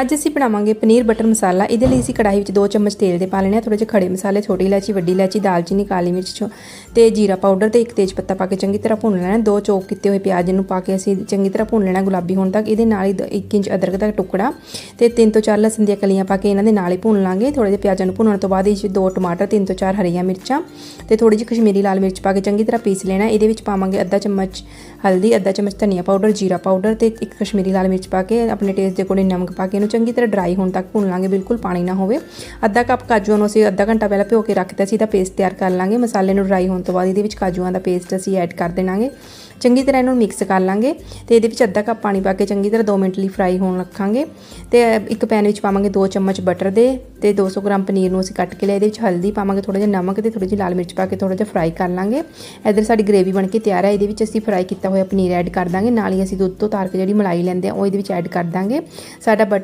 ਅੱਜ ਅਸੀਂ ਬਣਾਵਾਂਗੇ ਪਨੀਰ ਬਟਰ ਮਸਾਲਾ। ਇਹਦੇ ਲਈ ਅਸੀਂ ਕੜਾਹੀ ਵਿੱਚ 2 ਚਮਚ ਤੇਲ ਦੇ ਪਾ ਲੈਣੇ ਆ ਥੋੜੇ ਜਿਹੇ ਖੜੇ ਮਸਾਲੇ ਛੋਟੀ ਇਲਾਚੀ, ਵੱਡੀ ਇਲਾਚੀ, ਦਾਲਚੀਨੀ, ਕਾਲੀ ਮਿਰਚ ਛੋ- ਤੇ ਜੀਰਾ ਪਾਊਡਰ ਤੇ ਇੱਕ ਤੇਜ ਪੱਤਾ ਪਾ ਕੇ ਚੰਗੀ ਤਰ੍ਹਾਂ ਭੁੰਨ ਲੈਣਾ। ਦੋ ਚੌਕ ਕੀਤੇ ਹੋਏ ਪਿਆਜ਼ ਨੂੰ ਪਾ ਕੇ ਅਸੀਂ ਚੰਗੀ ਤਰ੍ਹਾਂ ਭੁੰਨ ਲੈਣਾ ਗੁਲਾਬੀ ਹੋਣ ਤੱਕ। ਇਹਦੇ ਨਾਲ ਹੀ 1 ਇੰਚ ਅਦਰਕ ਦਾ ਟੁਕੜਾ ਤੇ 3 ਤੋਂ 4 ਲਸਣ ਦੀਆਂ ਕਲੀਆਂ ਪਾ ਕੇ ਇਹਨਾਂ ਦੇ ਨਾਲ ਹੀ ਭੁੰਨ ਲਾਂਗੇ। ਥੋੜੇ ਜਿਹੇ ਪਿਆਜ਼ਾਂ ਨੂੰ ਭੁੰਨਣ ਤੋਂ ਬਾਅਦ ਇਹ 'ਚ ਦੋ ਟਮਾਟਰ 3 ਤੋਂ 4 ਹਰੀਆਂ ਮਿਰਚਾਂ ਤੇ ਥੋੜੀ ਜਿਹੀ ਕਸ਼ਮੀਰੀ ਲਾਲ ਮਿਰਚ ਪਾ ਕੇ ਚੰਗੀ ਤਰ੍ਹਾਂ ਪੀਸ ਲੈਣਾ। ਇਹਦੇ ਵਿੱਚ ਪਾਵਾਂਗੇ ਅੱਧਾ ਚਮਚ ਹਲਦੀ, ਅੱਧਾ ਚਮਚ ਧਨੀਆ ਪਾਊਡਰ, ਜੀਰਾ ਪਾਊਡਰ ਤੇ ਇੱਕ ਕਸ਼ਮੀਰੀ ਲਾਲ ਮਿਰਚ ਪਾ ਕੇ ਆਪਣੇ ਟੇਸਟ ਦੇ ਅਕੋਰਡਿੰਗ ਨਮਕ ਪਾ ਕੇ ਇਹਨੂੰ ਚੰਗੀ ਤਰ੍ਹਾਂ ਡਰਾਈ ਹੋਣ ਤੱਕ ਭੁੰਨ ਲਾਂਗੇ, ਬਿਲਕੁਲ ਪਾਣੀ ਨਾ ਹੋਵੇ। ਅੱਧਾ ਕੱਪ ਕਾਜੂਆਂ ਨੂੰ ਅਸੀਂ ਅੱਧਾ ਘੰਟਾ ਪਹਿਲਾਂ ਭਿਓ ਕੇ ਰੱਖਤਾ ਸੀ, ਤਾਂ ਪੇਸਟ ਤਿਆਰ ਕਰ ਲਾਂਗੇ। ਮਸਾਲੇ ਨੂੰ ਡਰਾਈ ਹੋਣ ਤੋਂ ਬਾਅਦ ਇਹਦੇ ਵਿੱਚ ਕਾਜੂਆਂ ਦਾ ਪੇਸਟ ਅਸੀਂ ਐਡ ਕਰ ਦੇਣਾਗੇ। ਚੰਗੀ ਤਰ੍ਹਾਂ ਇਹਨੂੰ ਮਿਕਸ ਕਰ ਲਾਂਗੇ ਤੇ ਇਹਦੇ ਵਿੱਚ ਅੱਧਾ ਕੱਪ ਪਾਣੀ ਪਾ ਕੇ ਚੰਗੀ ਤਰ੍ਹਾਂ 2 ਮਿੰਟ ਲਈ ਫਰਾਈ ਹੋਣ ਰੱਖਾਂਗੇ। ਤੇ ਇੱਕ ਪੈਨ ਵਿੱਚ ਪਾਵਾਂਗੇ 2 ਚਮਚ ਬਟਰ ਦੇ ਤੇ 200 ਗ੍ਰਾਮ ਪਨੀਰ ਨੂੰ ਅਸੀਂ ਕੱਟ ਕੇ ਲਿਆ, ਇਹਦੇ ਵਿੱਚ ਹਲਦੀ ਪਾਵਾਂਗੇ ਥੋੜਾ ਜਿਹਾ ਨਮਕ ਤੇ ਥੋੜੀ ਜਿਹੀ ਲਾਲ ਮਿਰਚ ਪਾ ਕੇ ਥੋੜਾ ਜਿਹਾ ਫਰਾਈ ਕਰ ਲਾਂਗੇ। ਇਧਰ ਸਾਡੀ ਗ੍ਰੇਵੀ ਬਣ ਕੇ ਤਿਆਰ ਹੈ ਇਹਦੇ ਵਿੱਚ ਅਸੀਂ ਫਰਾਈ ਕੀਤਾ ਹੋਇਆ ਪਨੀਰ ਐਡ ਕਰ ਦਾਂਗੇ। ਨਾਲ ਹੀ ਅਸੀਂ ਦੁੱਧ ਤੋਂ ਤਾਰ ਕੇ ਜਿਹੜੀ ਮਲਾਈ ਲੈਂਦੇ ਆ, ਉਹ ਇਹਦੇ ਵਿੱਚ ਐਡ ਕਰ ਦਾਂਗੇ। ਸਾਡਾ ਬਟਰ